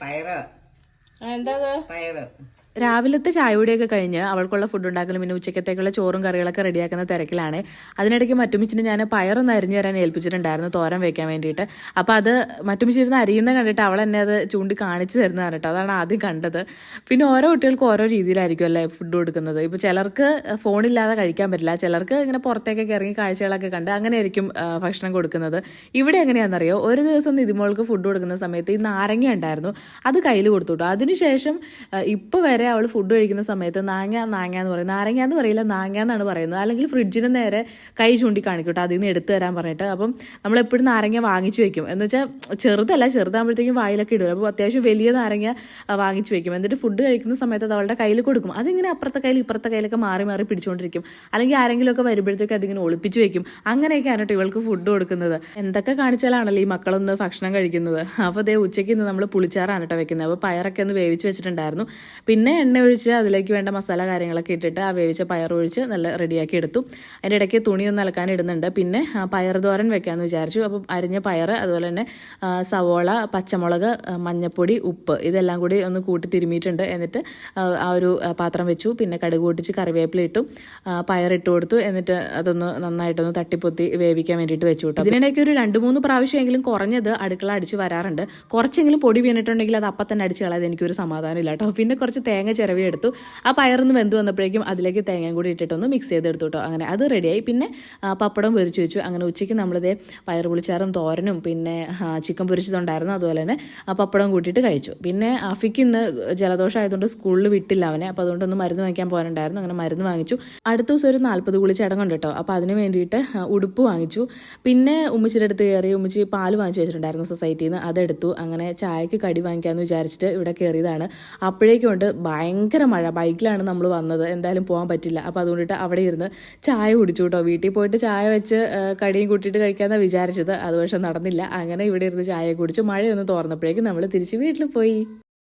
പയറ്. എന്താ പയറ്. രാവിലത്തെ ചായയുടെയൊക്കെ കഴിഞ്ഞ് അവൾക്കുള്ള ഫുഡ് ഉണ്ടാക്കലും പിന്നെ ഉച്ചക്കത്തേക്കുള്ള ചോറും കറികളൊക്കെ റെഡിയാക്കുന്ന തിരക്കിലാണ്. അതിനിടയ്ക്ക് മറ്റുമിച്ചിന് ഞാൻ പയറൊന്ന് അരിഞ്ഞു തരാൻ ഏൽപ്പിച്ചിട്ടുണ്ടായിരുന്നു തോരൻ വെക്കാൻ വേണ്ടിയിട്ട്. അപ്പോൾ അത് മറ്റുമിച്ചിരുന്ന് അരിയുന്ന കണ്ടിട്ട് അവൾ എന്നെ അത് ചൂണ്ടി കാണിച്ചു തരുന്നതാണ് കേട്ടോ. അതാണ് ആദ്യം കണ്ടത്. പിന്നെ ഓരോ കുട്ടികൾക്കും ഓരോ രീതിയിലായിരിക്കും അല്ലേ ഫുഡ് കൊടുക്കുന്നത്. ഇപ്പോൾ ചിലർക്ക് ഫോണില്ലാതെ കഴിക്കാൻ പറ്റില്ല. ചിലർക്ക് ഇങ്ങനെ പുറത്തേക്കൊക്കെ ഇറങ്ങി കാഴ്ചകളൊക്കെ കണ്ട് അങ്ങനെയായിരിക്കും ഭക്ഷണം കൊടുക്കുന്നത്. ഇവിടെ എങ്ങനെയാണെന്നറിയോ? ഒരു ദിവസം നിതിമോൾക്ക് ഫുഡ് കൊടുക്കുന്ന സമയത്ത് ഈ നാരങ്ങ ഉണ്ടായിരുന്നു. അത് കയ്യിൽ കൊടുത്തു കേട്ടോ. അതിനുശേഷം ഇപ്പോൾ വരെ അവൾ ഫുഡ് കഴിക്കുന്ന സമയത്ത് നാങ്ങ നാങ്ങ എന്ന് പറയും. നാരങ്ങ എന്ന് പറയില്ല നാങ്ങ എന്നാണ് പറയുന്നത്. അല്ലെങ്കിൽ ഫ്രിഡ്ജിന് നേരെ കൈ ചൂണ്ടി കാണിക്കും കേട്ടോ അതിൽ നിന്ന് എടുത്തു തരാൻ പറഞ്ഞിട്ട്. അപ്പം നമ്മളെപ്പോഴും നാരങ്ങ വാങ്ങിച്ചു വെക്കും. എന്ന് വെച്ചാൽ ചെറുതല്ല ചെറുതാകുമ്പോഴത്തേക്കും വായിലൊക്കെ ഇടും. അപ്പോൾ അത്യാവശ്യം വലിയ നാരങ്ങ വാങ്ങിച്ചു വെക്കും. എന്നിട്ട് ഫുഡ് കഴിക്കുന്ന സമയത്ത് അത് അവളുടെ കയ്യിൽ കൊടുക്കും. അതിങ്ങനെ അപ്പുറത്തെ കയ്യിൽ ഇപ്പുറത്തെ കയ്യിലൊക്കെ മാറി മാറി പിടിച്ചുകൊണ്ടിരിക്കും അല്ലെങ്കിൽ ആരെങ്കിലുമൊക്കെ വരുമ്പോഴത്തേക്ക് അതിങ്ങനെ ഒളിപ്പിച്ച് വെക്കും. അങ്ങനെയൊക്കെയാണ് ഇവൾക്ക് ഫുഡ് കൊടുക്കുന്നത്. എന്തൊക്കെ കാണിച്ചാലാണല്ലോ ഈ മക്കളൊന്ന് ഭക്ഷണം കഴിക്കുന്നത്? അപ്പോൾ അതേ ഉച്ചയ്ക്ക് ഇന്ന് നമ്മൾ പുളിച്ചാറാണ് കേട്ടോ വെക്കുന്നത്. അപ്പോൾ പയറൊക്കെ ഒന്ന് വേവിച്ച് വെച്ചിട്ടുണ്ടായിരുന്നു. പിന്നെ എണ്ണ ഒഴിച്ച് അതിലേക്ക് വേണ്ട മസാല കാര്യങ്ങളൊക്കെ ഇട്ടിട്ട് ആ വേവിച്ച പയർ ഒഴിച്ച് നല്ല റെഡിയാക്കി എടുത്തു. അതിന്റെ ഇടയ്ക്ക് ഒന്ന് അലക്കാൻ ഇടുന്നുണ്ട്. പിന്നെ പയർ തോരൻ വെക്കാമെന്ന് വിചാരിച്ചു. അപ്പോൾ അരിഞ്ഞ പയർ അതുപോലെ തന്നെ സവോള പച്ചമുളക് മഞ്ഞപ്പൊടി ഉപ്പ് ഇതെല്ലാം കൂടി ഒന്ന് കൂട്ടി തിരുമിയിട്ടുണ്ട് എന്നിട്ട് ആ, ഒരു പാത്രം വെച്ചു. പിന്നെ കടുക് പൊട്ടിച്ച് കറിവേപ്പില ഇട്ടു. പയറിട്ട് കൊടുത്തു. എന്നിട്ട് അതൊന്ന് നന്നായിട്ടൊന്ന് തട്ടിപ്പൊത്തി വേവിക്കാൻ വേണ്ടിയിട്ട് വെച്ചു കേട്ടോ. ഇതിനിടയ്ക്ക് ഒരു രണ്ട് മൂന്ന് പ്രാവശ്യമെങ്കിലും കുറഞ്ഞത് അടുക്കള അടിച്ച് വരാറുണ്ട്. കുറച്ചെങ്കിലും പൊടി വീണിട്ടുണ്ടെങ്കിൽ അത് അപ്പം തന്നെ അടിച്ച് കളയാതെ എനിക്കൊരു സമാധാനം ഇല്ല കേട്ടോ. പിന്നെ കുറച്ച് തേങ്ങ ചിരവി എടുത്തു ആ പയറൊന്ന് വെന്ത് വന്നപ്പോഴേക്കും അതിലേക്ക് തേങ്ങയും കൂടി ഇട്ടിട്ടൊന്ന് മിക്സ് ചെയ്തെടുത്തു കേട്ടോ അങ്ങനെ അത് റെഡിയായി പിന്നെ പപ്പടം പൊരിച്ച് വെച്ചു. അങ്ങനെ ഉച്ചയ്ക്ക് നമ്മളിതേ പയർ പുളിച്ചാറും തോരനും പിന്നെ ചിക്കൻ പൊരിച്ചതുണ്ടായിരുന്നു. അതുപോലെ തന്നെ ആ പപ്പടം കൂട്ടിയിട്ട് കഴിച്ചു. പിന്നെ അഫിക്ക് ഇന്ന് ജലദോഷം ആയതുകൊണ്ട് സ്കൂളിൽ വിട്ടില്ല അവനെ. അപ്പോൾ അതുകൊണ്ടൊന്ന് മരുന്ന് വാങ്ങിക്കാൻ പോകാനുണ്ടായിരുന്നു. അങ്ങനെ മരുന്ന് വാങ്ങിച്ചു. അടുത്ത ദിവസം ഒരു നാൽപ്പത് കുളി ചടങ്ങുണ്ട് കേട്ടോ അപ്പോൾ അതിന് വേണ്ടിയിട്ട് ഉടുപ്പ് വാങ്ങിച്ചു. പിന്നെ ഉമ്മച്ചിയുടെ അടുത്ത് കയറി ഉമ്മച്ചി പാൽ വാങ്ങിച്ചു വെച്ചിട്ടുണ്ടായിരുന്നു സൊസൈറ്റിയിൽ നിന്ന്. അതെടുത്തു. അങ്ങനെ ചായക്ക് കടി വാങ്ങിക്കാമെന്ന് വിചാരിച്ചിട്ട് ഇവിടെ കയറിയതാണ്. അപ്പോഴേക്കും ഉണ്ട് ഭയങ്കര മഴ. ബൈക്കിലാണ് നമ്മൾ വന്നത്. എന്തായാലും പോകാൻ പറ്റില്ല. അപ്പോൾ അതുകൊണ്ടിട്ട് അവിടെ ഇരുന്ന് ചായ കുടിച്ചു കേട്ടോ വീട്ടിൽ പോയിട്ട് ചായ വെച്ച് കടിയും കൂട്ടിയിട്ട് കഴിക്കാമെന്നാണ് വിചാരിച്ചത്. അത് പക്ഷെ നടന്നില്ല. അങ്ങനെ ഇവിടെ ഇരുന്ന് ചായ കുടിച്ചു. മഴയൊന്ന് തോർന്നപ്പോഴേക്കും നമ്മൾ തിരിച്ച് വീട്ടിൽ പോയി.